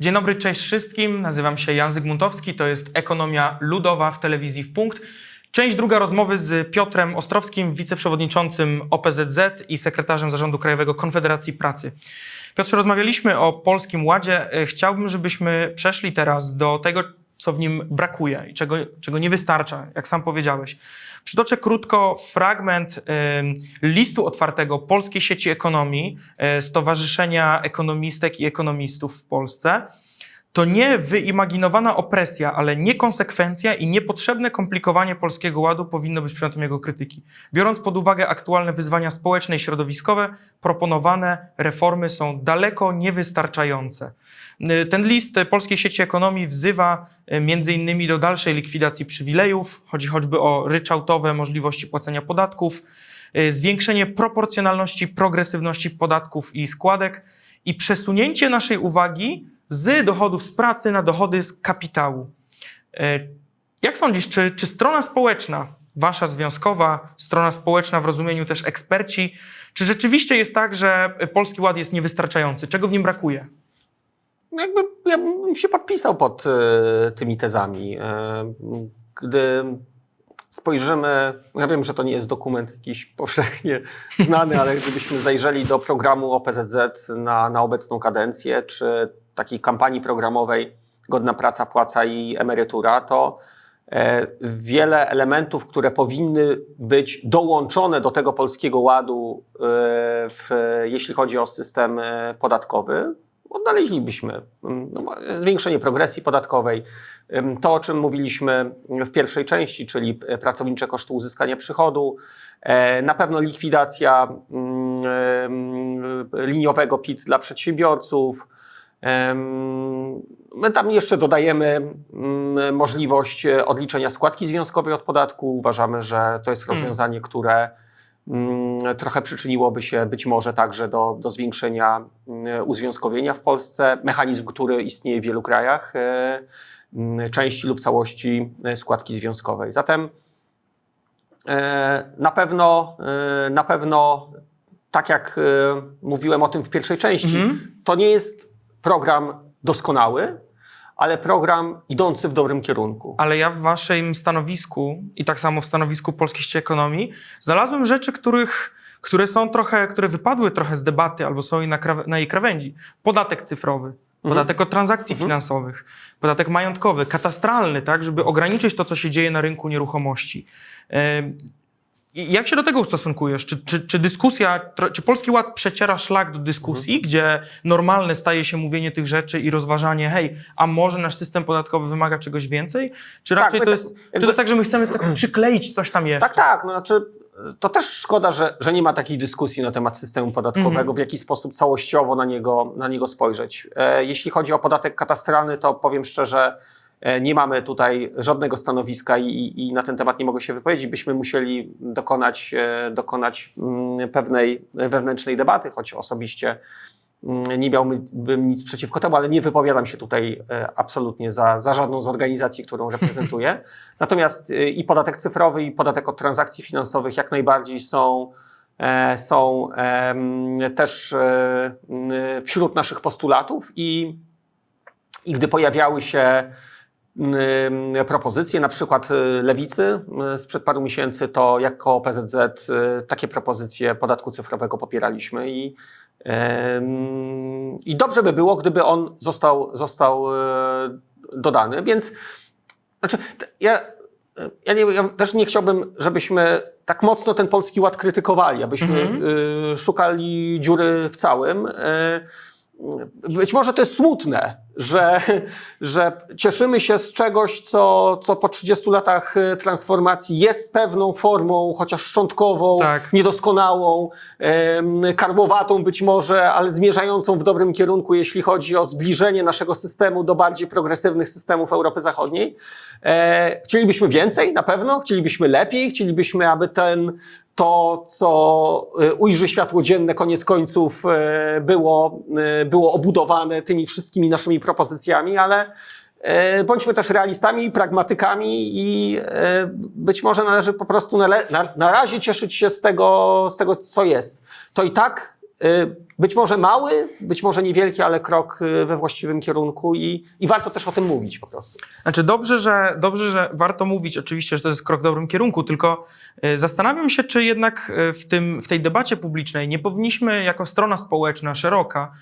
Dzień dobry, cześć wszystkim. Nazywam się Jan Zygmuntowski. To jest Ekonomia Ludowa w telewizji w punkt. Część druga rozmowy z Piotrem Ostrowskim, wiceprzewodniczącym OPZZ i sekretarzem zarządu Krajowego Konfederacji Pracy. Piotrze, rozmawialiśmy o Polskim Ładzie. E, Chciałbym, żebyśmy przeszli teraz do tego, co w nim brakuje i czego, czego nie wystarcza, jak sam powiedziałeś. Przytoczę krótko fragment listu otwartego Polskiej Sieci Ekonomii, e, Stowarzyszenia Ekonomistek i Ekonomistów w Polsce. To nie wyimaginowana opresja, ale niekonsekwencja i niepotrzebne komplikowanie Polskiego Ładu powinno być przedmiotem jego krytyki. Biorąc pod uwagę aktualne wyzwania społeczne i środowiskowe, proponowane reformy są daleko niewystarczające. Y, Ten list Polskiej Sieci Ekonomii wzywa y, między innymi do dalszej likwidacji przywilejów, chodzi choćby o ryczałtowe możliwości płacenia podatków, y, zwiększenie proporcjonalności, progresywności podatków i składek i przesunięcie naszej uwagi z dochodów z pracy na dochody z kapitału. Jak sądzisz, czy, czy strona społeczna, wasza związkowa, strona społeczna w rozumieniu też eksperci, czy rzeczywiście jest tak, że Polski Ład jest niewystarczający? Czego w nim brakuje? Jakby ja bym się podpisał pod e, tymi tezami. E, gdy spojrzymy, ja wiem, że to nie jest dokument jakiś powszechnie znany, ale gdybyśmy zajrzeli do programu OPZZ na, na obecną kadencję, czy takiej kampanii programowej Godna praca, płaca i emerytura, to e, wiele elementów, które powinny być dołączone do tego polskiego ładu, w, jeśli chodzi o system podatkowy, odnaleźlibyśmy. Mm, No, zwiększenie progresji podatkowej, ym, to o czym mówiliśmy w pierwszej części, czyli e, pracownicze koszty uzyskania przychodu, e, na pewno likwidacja mm, em, liniowego PIT dla przedsiębiorców. My tam jeszcze dodajemy mm, możliwość e, odliczenia składki związkowej od podatku. Uważamy, że to jest rozwiązanie, które mm, trochę przyczyniłoby się być może także do, do zwiększenia mm, uzwiązkowienia w Polsce. Mechanizm, który istnieje w wielu krajach, e, mm, części lub całości e, składki związkowej. Zatem e, na pewno, na pewno, tak jak mówiłem o tym w pierwszej części, to nie jest program doskonały, ale program idący w dobrym kierunku. Ale ja w waszym stanowisku i tak samo w stanowisku Polskiej Sieci Ekonomii znalazłem rzeczy, których, które są trochę, które wypadły trochę z debaty albo są na, na jej krawędzi. Podatek cyfrowy, podatek od transakcji finansowych, podatek majątkowy, katastralny, tak, żeby ograniczyć to, co się dzieje na rynku nieruchomości. I Jak się do tego ustosunkujesz? Czy, czy, czy dyskusja, czy Polski Ład przeciera szlak do dyskusji, gdzie normalne staje się mówienie tych rzeczy i rozważanie, hej, a może nasz system podatkowy wymaga czegoś więcej? Czy Tak, raczej to, jest, czy to jest tak, że my chcemy tak przykleić coś tam jeszcze? Tak, tak. No, znaczy, to też szkoda, że, że nie ma takiej dyskusji na temat systemu podatkowego, w jaki sposób całościowo na niego, na niego spojrzeć. E, jeśli chodzi o podatek katastralny, to powiem szczerze, nie mamy tutaj żadnego stanowiska i, i- na ten temat nie mogę się wypowiedzieć. Byśmy musieli dokonać, e, dokonać mm, pewnej wewnętrznej debaty, choć osobiście mm, nie miałbym nic przeciwko temu, ale nie wypowiadam się tutaj e, absolutnie za, za żadną z organizacji, którą reprezentuję. Natomiast e, i podatek cyfrowy, i podatek od transakcji finansowych jak najbardziej są, e, są też e, wśród naszych postulatów i, i gdy pojawiały się propozycje, na przykład y, lewicy y, sprzed paru miesięcy, to jako PZZ y, takie propozycje podatku cyfrowego popieraliśmy i, i dobrze by było, gdyby on został, został y, dodany, więc znaczy, ja, ja, nie, ja też nie chciałbym, żebyśmy tak mocno ten polski ład krytykowali, abyśmy y, szukali dziury w całym. Być może to jest smutne, że, że cieszymy się z czegoś, co, co po 30 latach y, transformacji jest pewną formą, chociaż szczątkową, Tak. niedoskonałą, karłowatą być może, ale zmierzającą w dobrym kierunku, jeśli chodzi o zbliżenie naszego systemu do bardziej progresywnych systemów Europy Zachodniej. E, chcielibyśmy więcej, na pewno, chcielibyśmy lepiej, chcielibyśmy, aby ten to, co e, ujrzy światło dzienne, koniec końców e, było, e, było obudowane tymi wszystkimi naszymi propozycjami, ale bądźmy też realistami pragmatykami i być może należy po prostu na, na, na razie cieszyć się z tego, z tego, co jest. To i tak y, być może mały, być może niewielki, ale krok y, we właściwym kierunku i, i warto też o tym mówić po prostu. Znaczy dobrze że, dobrze, że warto mówić oczywiście, że to jest krok w dobrym kierunku, tylko y, zastanawiam się, czy jednak y, w, tym, w tej debacie publicznej nie powinniśmy jako strona społeczna, szeroka,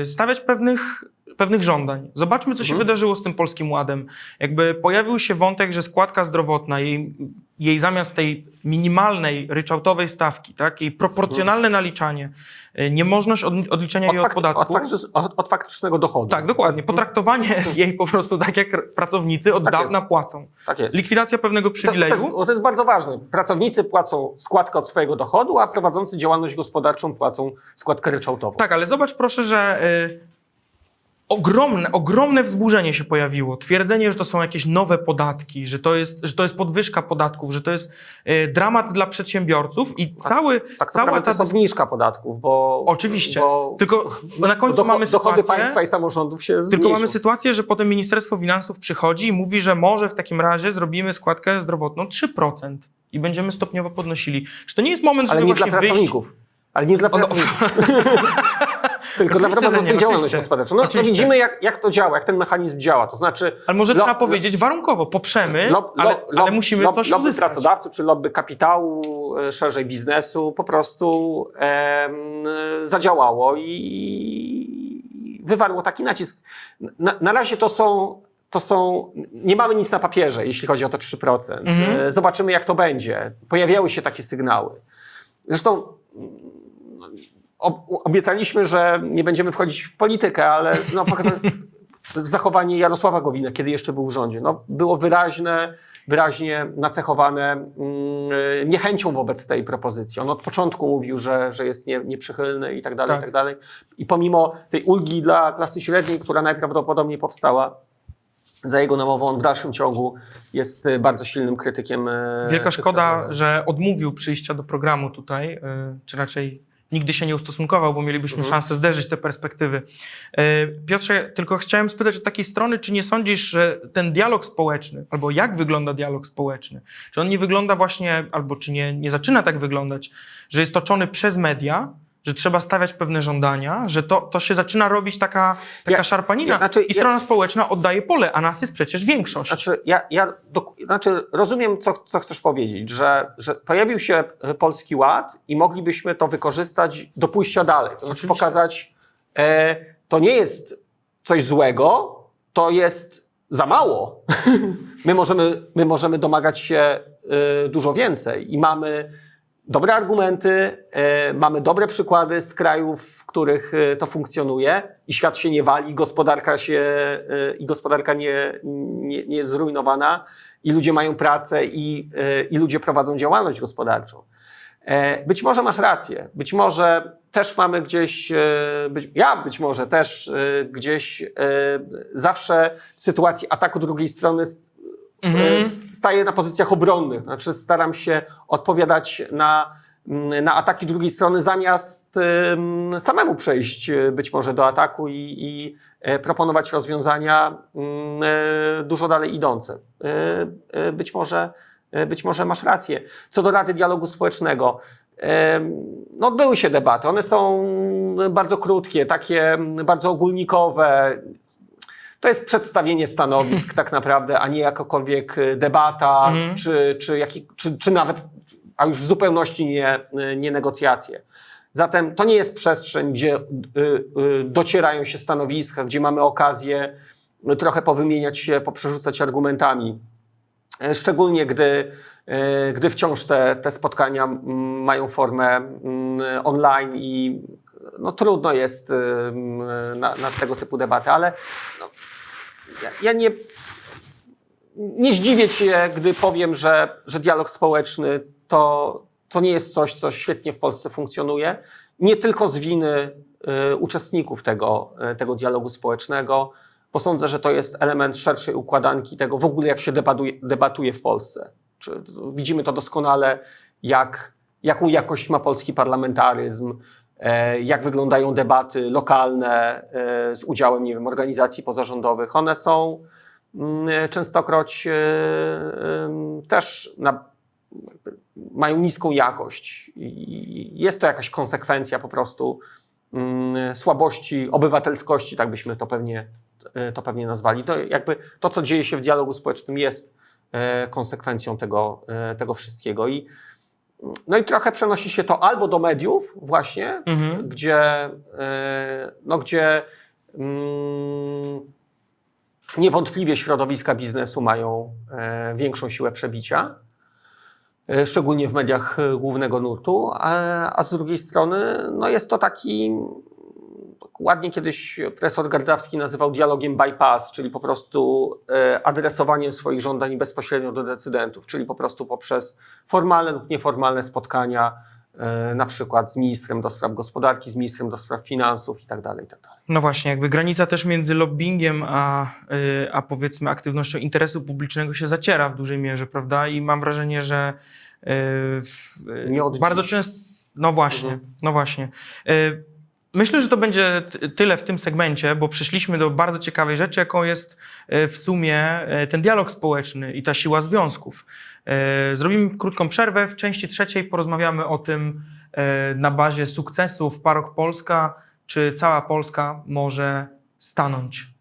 y, stawiać pewnych, pewnych żądań. Zobaczmy, co się wydarzyło z tym Polskim Ładem. Jakby pojawił się wątek, że składka zdrowotna, jej, jej zamiast tej minimalnej, ryczałtowej stawki, tak, jej proporcjonalne naliczanie, y, niemożność od, odliczenia jej od fakt- podatku. od, faktycz- od, od faktycznego dochodu. Tak, dokładnie. Potraktowanie jej po prostu tak, jak pracownicy od Tak dawna jest. płacą. Tak jest. Likwidacja pewnego To, to, przywileju. jest, to jest bardzo ważne. Pracownicy płacą składkę od swojego dochodu, a prowadzący działalność gospodarczą płacą składkę ryczałtową. Tak, ale zobacz proszę, że y, ogromne, ogromne wzburzenie się pojawiło. Twierdzenie, że to są jakieś nowe podatki, że to jest, że to jest podwyżka podatków, że to jest y, dramat dla przedsiębiorców i cały, Tak cała naprawdę to ta... jest obniżka podatków, bo... Oczywiście. Bo, Tylko na końcu mamy dochody sytuację... państwa i samorządów się Tylko zmniejszą. mamy sytuację, że potem Ministerstwo Finansów przychodzi i mówi, że może w takim razie zrobimy składkę zdrowotną 3% i będziemy stopniowo podnosili. Czy to nie jest moment, żeby Ale nie dla wyjść... pracowników. Ale nie dla no. pracowników. Tylko dla prowadzących działalność gospodarczą. No, no widzimy, jak, jak to działa, jak ten mechanizm działa. To znaczy. Ale może lo- trzeba powiedzieć warunkowo, poprzemy, Lob, ale, lob, ale musimy lob, coś lobby uzyskać. pracodawców czy lobby kapitału, e, szerzej biznesu po prostu em, e, zadziałało i wywarło taki nacisk. Na, na razie to są, to są, nie mamy nic na papierze, jeśli chodzi o te 3%. Mhm. E, Zobaczymy, jak to będzie. Pojawiały się takie sygnały. Zresztą obiecaliśmy, że nie będziemy wchodzić w politykę, ale no, fakt- zachowanie Jarosława Gowina, kiedy jeszcze był w rządzie, no, było wyraźne, wyraźnie nacechowane mm, niechęcią wobec tej propozycji. On od początku mówił, że, że jest nie, nieprzychylny i tak dalej, Tak. i tak dalej. I pomimo tej ulgi dla klasy średniej, która najprawdopodobniej powstała za jego namową, on w dalszym ciągu jest y, bardzo silnym krytykiem. y, Wielka szkoda, że odmówił przyjścia do programu tutaj, czy raczej nigdy się nie ustosunkował, bo mielibyśmy Mhm. szansę zderzyć te perspektywy. Y, Piotrze, tylko chciałem spytać od takiej strony, czy nie sądzisz, że ten dialog społeczny, albo jak wygląda dialog społeczny, czy on nie wygląda właśnie, albo czy nie, nie zaczyna tak wyglądać, że jest toczony przez media, że trzeba stawiać pewne żądania, że to, to się zaczyna robić taka, taka Ja- szarpanina ja- znaczy, i ja- strona społeczna oddaje pole, a nas jest przecież większość. Znaczy, ja, ja dok- znaczy rozumiem, co, co chcesz powiedzieć, że, że pojawił się Polski Ład i moglibyśmy to wykorzystać do pójścia dalej. To znaczy pokazać, e, to nie jest coś złego, to jest za mało. my, możemy, my możemy domagać się e, dużo więcej i mamy dobre argumenty, e, mamy dobre przykłady z krajów, w których e, to funkcjonuje i świat się nie wali, gospodarka się e, i gospodarka nie, nie, nie jest zrujnowana i ludzie mają pracę i, i ludzie prowadzą działalność gospodarczą. Być może masz rację, być może też mamy gdzieś, być, ja być może też gdzieś zawsze w sytuacji ataku drugiej strony Mhm. e, staję na pozycjach obronnych, znaczy staram się odpowiadać na, mm, na ataki drugiej strony zamiast em, samemu przejść e, być może do ataku i, i e, proponować rozwiązania mm, dużo dalej idące. Być może, być może masz rację. Co do Rady Dialogu Społecznego, no odbyły się debaty, one są bardzo krótkie, takie mm, bardzo ogólnikowe, to jest przedstawienie stanowisk tak naprawdę, a nie jakakolwiek y, debata, Mhm. czy, czy, jaki, czy, czy nawet, a już w zupełności nie, y, nie negocjacje. Zatem to nie jest przestrzeń, gdzie y, docierają się stanowiska, gdzie mamy okazję trochę powymieniać się, poprzerzucać argumentami. Y, Szczególnie gdy, y, gdy wciąż te, te spotkania mm, mają formę mm, online i no, trudno jest y, mm, na, na tego typu debaty, ale no, ja, ja nie, nie zdziwię się, gdy powiem, że, że dialog społeczny to, to nie jest coś, co świetnie w Polsce funkcjonuje. Nie tylko z winy y, uczestników tego, y, tego dialogu społecznego, bo sądzę, że to jest element szerszej układanki tego w ogóle, jak się debatuje, debatuje w Polsce. Czy, widzimy to doskonale, jak, jaką jakość ma polski parlamentaryzm, jak wyglądają debaty lokalne e, z udziałem nie wiem, organizacji pozarządowych. One są mm, częstokroć e, em, też na mają niską jakość. Jest to jakaś konsekwencja po prostu mm, słabości obywatelskości, tak byśmy to pewnie, e, to pewnie nazwali. To jakby to, co dzieje się w dialogu społecznym jest e, konsekwencją tego, e, tego wszystkiego. I, no i trochę przenosi się to albo do mediów właśnie, Mhm. gdzie, e, no, gdzie mm, niewątpliwie środowiska biznesu mają e, większą siłę przebicia, e, szczególnie w mediach głównego nurtu, a, a z drugiej strony no jest to taki, ładnie kiedyś profesor Gardawski nazywał dialogiem bypass, czyli po prostu e, adresowaniem swoich żądań bezpośrednio do decydentów, czyli po prostu poprzez formalne lub nieformalne spotkania, e, na przykład z ministrem do spraw gospodarki, z ministrem do spraw finansów itd. itd. No właśnie, jakby granica też między lobbyingiem a, y, a powiedzmy aktywnością interesu publicznego się zaciera w dużej mierze, prawda? I mam wrażenie, że w, bardzo często. No właśnie, no właśnie. Myślę, że to będzie tyle w tym segmencie, bo przyszliśmy do bardzo ciekawej rzeczy, jaką jest y, w sumie y, ten dialog społeczny i ta siła związków. Y, Zrobimy krótką przerwę. W części trzeciej porozmawiamy o tym na bazie sukcesów Parok Polska, czy cała Polska może stanąć